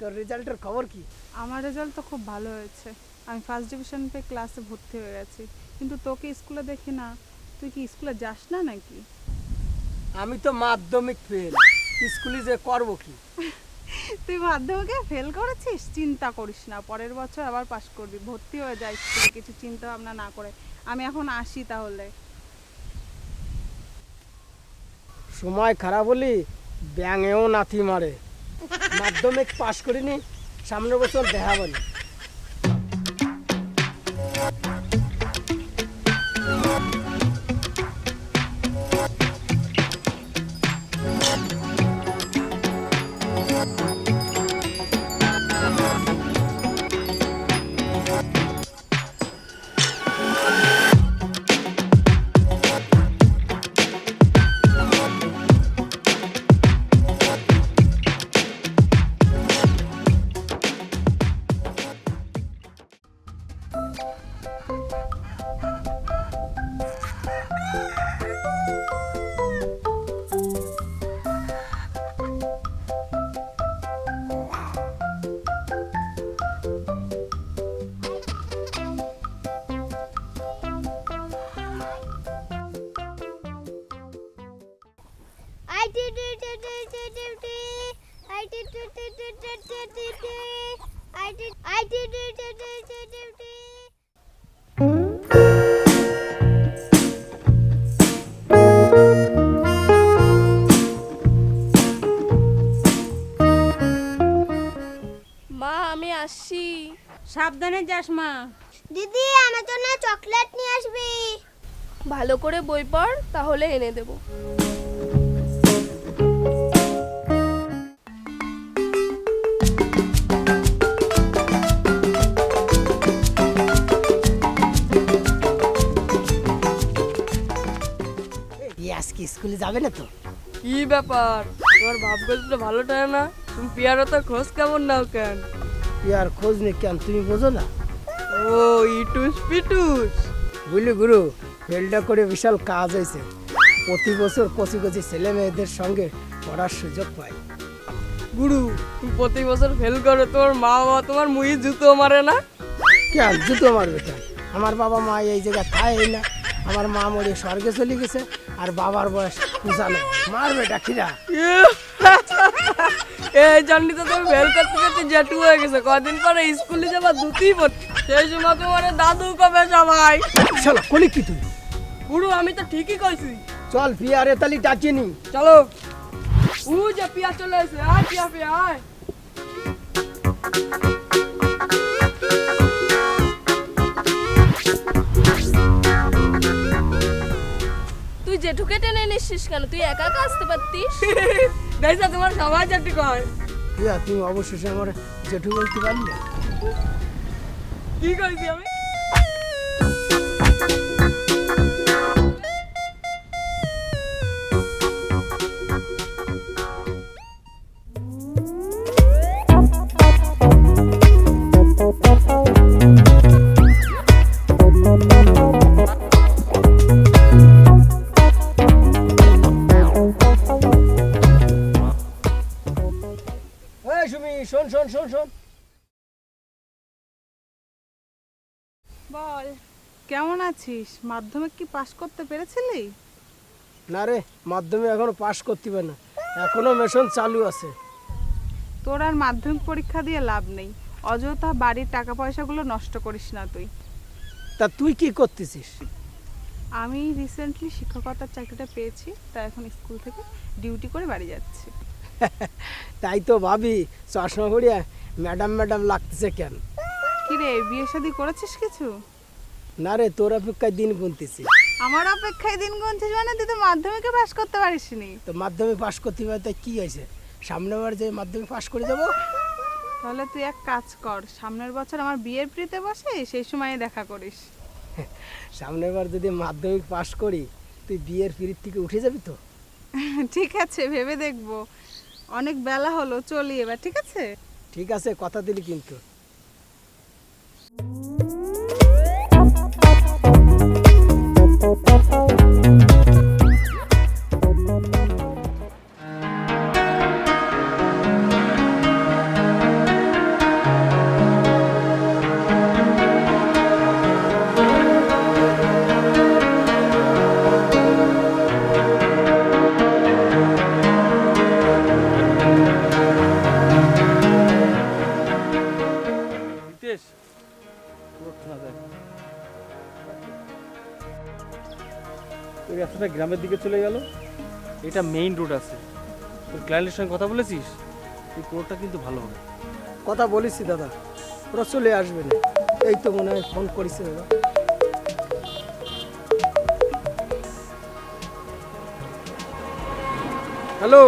তোর রেজাল্টের খবর কি? আমার রেজাল্ট তো খুব ভালো হয়েছে। আমি ফার্স্ট ডিভিশন পেয়ে ক্লাসে ভর্তি হয়ে গেছি। কিন্তু তোকে স্কুলে দেখি না। তুই কি স্কুলে যাস না নাকি? আমি তো মাধ্যমিক ফেল স্কুলে যে করব কি? তুই মাধ্যমিকে ফেল করেছিস? চিন্তা করিস না। পরের বছর আবার পাশ করবি। ভর্তি হয়ে যাই স্কুলে। কিছু চিন্তা ভাবনা না করে। আমি এখন আসি তাহলে। সময় খারাপ হলি ব্যাঙেও নাতি মারে। মাধ্যমিক পাশ করিনি সামনের বছর দেখা বলি। মা আমি আসছি। সাবধানে যাস মা। দিদি আমার জন্য চকলেট নিয়ে আসবি। ভালো করে বই পড় তাহলে এনে দেব। স্কুলে যাবে না তো? কি ব্যাপার? তোমার ভাব গল্পটা ভালো টানে না? তুমি পিয়ারো তো খোঁজ কেমন নাও কেন? পিয়ার খোঁজ নেই কেন? তুমি বোঝো না। ও ইটুস পিটুস। বুঝলি গুরু ফেলটা করে বিশাল কাজ হয়েছে। প্রতি বছর কচি কচি ছেলে মেয়েদের সঙ্গে পড়ার সুযোগ পাই। গুরু তুমি প্রতি বছর ফেল করো তোমার মা বাবা তোমার মুই জুতো মারে না? কেন? জুতো মারবে কেন? আমার বাবা মা এই জায়গায় খায় না। আমার মা মরে স্বর্গে চলে গেছে। আর বাবার বয়স পূজানো মারবে ডাকিরা এই জানি তো তুমি ফেল করতে করতে জেটু হয়ে গেছে। কদিন পরে স্কুলে যাবা ধুতি পড়তে সেই সময় তোমার দাদু কবে সবাই চলো কলি কি তুই? গুরু আমি তো ঠিকই কইছি। চল ফিয়ারে তালি ডাকিনি। চলো। উ যে পিয়া চলে এসে আয় পিয়া পিয়া আয়। তুই ঢুকে টেনে নিচ্ছিস কেন? তুই একা একা আসতে পারতিস? দেখছ তোমার সবাই চাকরি কর তুই তুমি অবশেষে আমার জেঠু বলতে পারলে? কি কইছি আমি? বল। কেমন আছিস? মাধ্যমিক কি পাশ করতে পেরেছিলি? না রে মাধ্যমিক এখনও পাস করতে পারে না। এখনও মেশন চালু আছে। তোর আর মাধ্যমিক পরীক্ষা দিয়ে লাভ নেই। অযথা বাড়ির টাকা পয়সাগুলো নষ্ট করিস না তুই। তা তুই কি করতেছিস? আমি রিসেন্টলি শিক্ষকতার চাকরিটা পেয়েছি তাই এখন স্কুল থেকে ডিউটি করে বাড়ি যাচ্ছি। তাই তো ভাবি চশমা পড়িয়া ম্যাডাম ম্যাডাম লাগতেছে কেন? রে বিয়ে শাদি করেছিস কিছু? না রে তোর অপেক্ষায় দিন গুনতেছি। আমার অপেক্ষায় দিন গুনছিস মানে তুই তো মাধ্যমিকে পাশ করতে পারিসনি। তো মাধ্যমিক পাস করতে পারে তাই কি হয়েছে? সামনে বার যে মাধ্যমিক পাস করে যাব? তাহলে তুই এক কাজ কর সামনের বছর আমার বিয়ের প্রীতে বসে সেই সময় দেখা করিস। সামনের বার যদি মাধ্যমিক পাস করি তুই বিয়ের পিরিত থেকে উঠে যাবি তো? ঠিক আছে ভেবে দেখব। অনেক বেলা হলো চলি এবার ঠিক আছে? ঠিক আছে কথা দিলি কিন্তু। ওই রাস্তাটা গ্রামের দিকে চলে গেল? এটা মেইন রোড আছে। তোর ক্লায়েন্টের সঙ্গে কথা বলেছিস? এই রোডটা কিন্তু ভালো হবে। কথা বলেছি দাদা। ওরা চলে আসবে না। এই তো মনে হয় ফোন করেছে দাদা। হ্যালো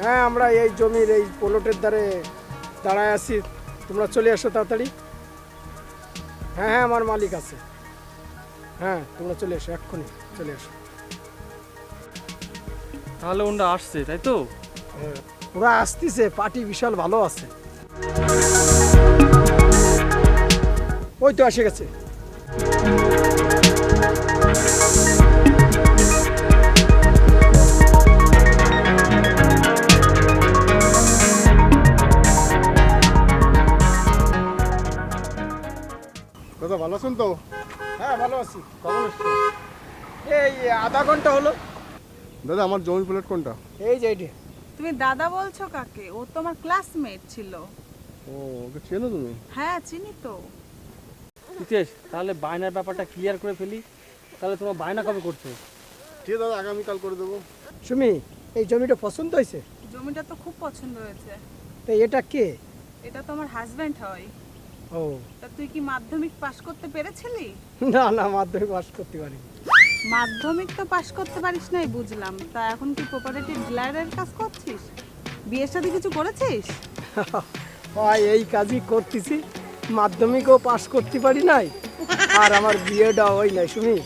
হ্যাঁ আমরা এই জমির এই পোলটের দ্বারে দাঁড়ায় আছি। তোমরা চলে আসো তাড়াতাড়ি। হ্যাঁ হ্যাঁ আমার মালিক আছে। হ্যাঁ তোমরা চলে এসো এক্ষুনি চলে এসো। তাহলে ওনরা আসছে তাই তো? হ্যাঁ, ওরা আসতেছে পার্টি বিশাল ভালো আছে। ওই তো এসে গেছে। কখন এসছো? এই আধা ঘণ্টা হলো। দাদা আমার জমি প্লেট কোনটা? এই যে এইটা তুমি দাদা বলছো কাকে? ও তো আমার ক্লাসমেট ছিল। ও ওকে চেনো তুমি? হ্যাঁ চিনি তো। হিতেশ তাহলে বায়নার ব্যাপারটা ক্লিয়ার করে ফেলি। তাহলে তোমার বায়না কবে করছ? ঠিক আছে দাদা আগামীকাল করে দেবো। সুমি এই জমিটা পছন্দ হয়েছে? জমিটা তো খুব পছন্দ হয়েছে। তো এটা কে? এটা তো আমার হাজব্যান্ড হয়। ও। তা তুই কি মাধ্যমিক পাশ করতে পেরেছিলি? না না মাধ্যমিক পাশ করতে পারি মাধ্যমিক তো পাশ করতে পারিস নাই বুঝলাম। তা এখন কি কোপারেটিভ ডিলারের কাজ করছিস? বিয়ের সাথে কিছু করেছিস? হয় এই কাজই করতেছি। মাধ্যমিকও পাশ করতে পারি নাই আর আমার বিয়েটা হয় নাই সুমি